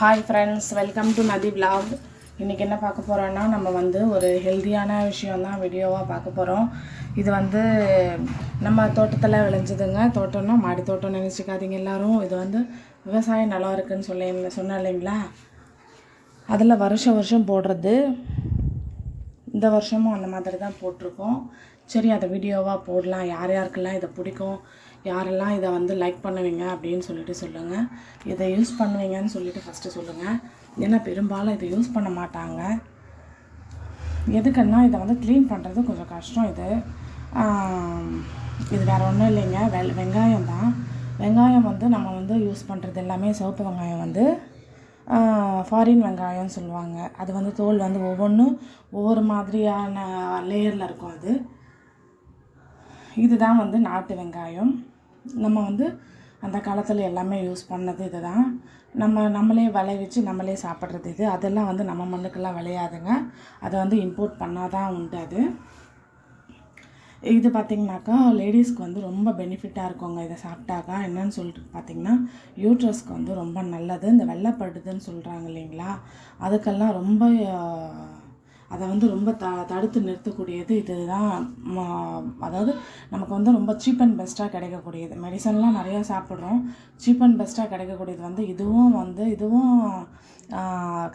Hi friends welcome to Nadhi vlog இன்றைக்கி என்ன பார்க்க போகிறோன்னா நம்ம வந்து ஒரு ஹெல்த்தியான விஷயம் தான் வீடியோவாக பார்க்க போகிறோம் இது வந்து நம்ம தோட்டத்தில் விளைஞ்சதுங்க. தோட்டம்னா மாடி தோட்டம் நினச்சிக்காதீங்க எல்லாரும். இது வந்து விவசாயம் நல்லா இருக்குன்னு சொல்லி சொன்ன இல்லைங்களா? அதில் வருஷம் வருஷம் போடுறது. இந்த வருஷமும் அந்த மாதிரி தான் போட்டிருக்கோம். சரி அதை வீடியோவாக போடலாம். யார் யாருக்கெல்லாம் இதை பிடிக்கும்? யாரெல்லாம் இதை வந்து லைக் பண்ணுவீங்க அப்படின்னு சொல்லிட்டு சொல்லுங்கள் இதை யூஸ் பண்ணுவீங்கன்னு சொல்லிட்டு ஃபஸ்ட்டு சொல்லுங்கள் ஏன்னா பெரும்பாலும் இதை யூஸ் பண்ண மாட்டாங்க. எதுக்குன்னா இதை வந்து க்ளீன் பண்ணுறது கொஞ்சம் கஷ்டம் இது. இது வேறு ஒன்றும் இல்லைங்க. வெ வெங்காயம் தான். வெங்காயம் வந்து நம்ம வந்து யூஸ் பண்ணுறது எல்லாமே சிவப்பு வெங்காயம் வந்து ஃபாரின் வெங்காயம்னு சொல்லுவாங்க. அது வந்து தோல் வந்து ஒவ்வொன்றும் ஒவ்வொரு மாதிரியான லேயரில் இருக்கும் அது. இதுதான் வந்து நாட்டு வெங்காயம். நம்ம வந்து அந்த காலத்தில் எல்லாமே யூஸ் பண்ணது இதுதான். நம்ம நம்மளே விளைவிச்சு நம்மளே சாப்பிட்றது இது. அதெல்லாம் வந்து நம்ம மண்ணுக்கெல்லாம் விளையாதுங்க. அதை வந்து இம்போர்ட் பண்ணால் தான் உண்டு அது. இது பார்த்திங்கனாக்கா லேடிஸ்க்கு வந்து ரொம்ப பெனிஃபிட்டாக இருக்குங்க. இதை சாப்பிட்டாக்கா என்னன்னு சொல்லிட்டு பார்த்தீங்கன்னா யூட்ரஸ்க்கு வந்து ரொம்ப நல்லது. இந்த வெள்ளைப்படுதுன்னு சொல்கிறாங்க இல்லைங்களா? அதுக்கெல்லாம் ரொம்ப அதை வந்து ரொம்ப த தடுத்து நிறுத்தக்கூடியது இதுதான். அதாவது நமக்கு வந்து ரொம்ப சீப் அண்ட் பெஸ்ட்டாக கிடைக்கக்கூடியது. மெடிசன்லாம் நிறையா சாப்பிட்றோம். சீப் அண்ட் பெஸ்ட்டாக கிடைக்கக்கூடியது வந்து இதுவும் வந்து இதுவும்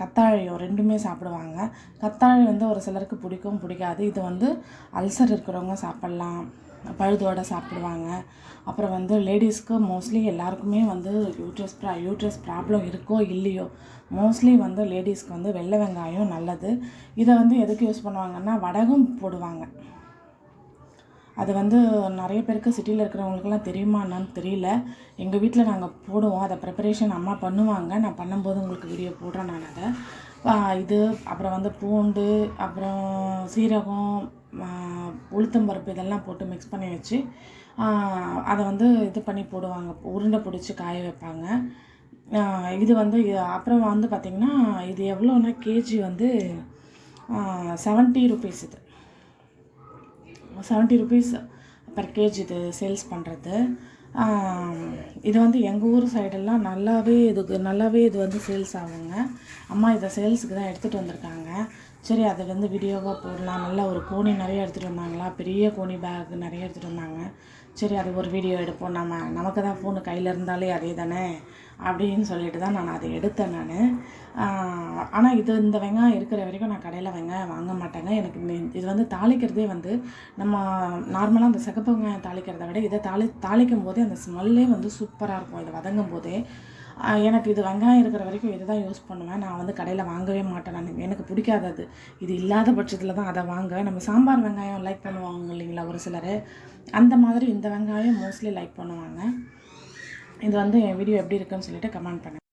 கத்தாழையும் ரெண்டுமே சாப்பிடுவாங்க. கத்தாழை வந்து ஒரு சிலருக்கு பிடிக்கும் பிடிக்காது. இது வந்து அல்சர் இருக்கிறவங்க சாப்பிட்லாம். பழுதோடு சாப்பிடுவாங்க. அப்புறம் வந்து லேடிஸ்க்கு மோஸ்ட்லி எல்லாருக்குமே வந்து யூட்ரஸ் ப்ரா யூட்ரஸ் ப்ராப்ளம் இருக்கோ இல்லையோ மோஸ்ட்லி வந்து லேடிஸ்க்கு வந்து வெள்ளை வெங்காயம் நல்லது. இதை வந்து எதுக்கு யூஸ் பண்ணுவாங்கன்னா வடகம் போடுவாங்க. அது வந்து நிறைய பேருக்கு சிட்டியில் இருக்கிறவங்களுக்குலாம் தெரியுமா என்னன்னு தெரியல. எங்கள் வீட்டில் நாங்கள் போடுவோம். அதை ப்ரிப்பரேஷன் அம்மா பண்ணுவாங்க. நான் பண்ணும்போது உங்களுக்கு வீடியோ போடுறேன் நான் அதை. இது அப்புறம் வந்து பூண்டு அப்புறம் சீரகம் உளுத்தம்பருப்பு இதெல்லாம் போட்டு மிக்ஸ் பண்ணி வச்சு அதை வந்து இது பண்ணி போடுவாங்க. உருண்டை பிடிச்சி காய வைப்பாங்க. இது வந்து அப்புறம் வந்து பார்த்திங்கன்னா இது எவ்வளோன்னா கேஜி வந்து செவன்ட்டி ருபீஸ் இது. செவன்ட்டி ருபீஸ் பர் கேஜி இது சேல்ஸ் பண்ணுறது இது வந்து எங்கள் ஊர் சைடெல்லாம் நல்லாவே இதுக்கு நல்லாவே இது வந்து சேல்ஸ் ஆகுங்க. அம்மா இதை சேல்ஸுக்கு தான் எடுத்துகிட்டு வந்திருக்காங்க. சரி அதை வந்து வீடியோவாக போடலாம். நல்லா ஒரு கோணி நிறைய எடுத்துகிட்டு வந்தாங்களா? பெரிய கோணி பேக் நிறைய எடுத்துகிட்டு வந்தாங்க. சரி அது ஒரு வீடியோ எடுப்போம். நம்ம நமக்கு தான் ஃபோனு கையில் இருந்தாலே அதே தானே? அப்படின்னு சொல்லிட்டு தான் நான் அதை எடுத்தேன் நான். ஆனால் இது இந்த வெங்காயம் இருக்கிற வரைக்கும் நான் கடையில் வெங்காயம் வாங்க மாட்டேங்க. எனக்கு இது வந்து தாளிக்கிறதே வந்து நம்ம நார்மலாக அந்த சிகப்பு வெங்காயம் தாளிக்கிறத விட இதை தாளி தாளிக்கும் போதே அந்த ஸ்மெல்லே வந்து சூப்பராக இருக்கும். இதை வதங்கும் போதே எனக்கு இது வெங்காயம் இருக்கிற வரைக்கும் இதை தான் யூஸ் பண்ணுவேன். நான் வந்து கடையில் வாங்கவே மாட்டேன் நான். எனக்கு பிடிக்காது அது. இது இல்லாத பட்சத்தில் தான் அதை வாங்குவேன். நம்ம சாம்பார் வெங்காயம் லைக் பண்ணுவாங்க இல்லைங்களா ஒரு சிலர்? அந்த மாதிரி இந்த வெங்காயம் மோஸ்ட்லி லைக் பண்ணுவாங்க. இது வந்து என் வீடியோ எப்படி இருக்குன்னு சொல்லிட்டு கமெண்ட் பண்ணுங்க.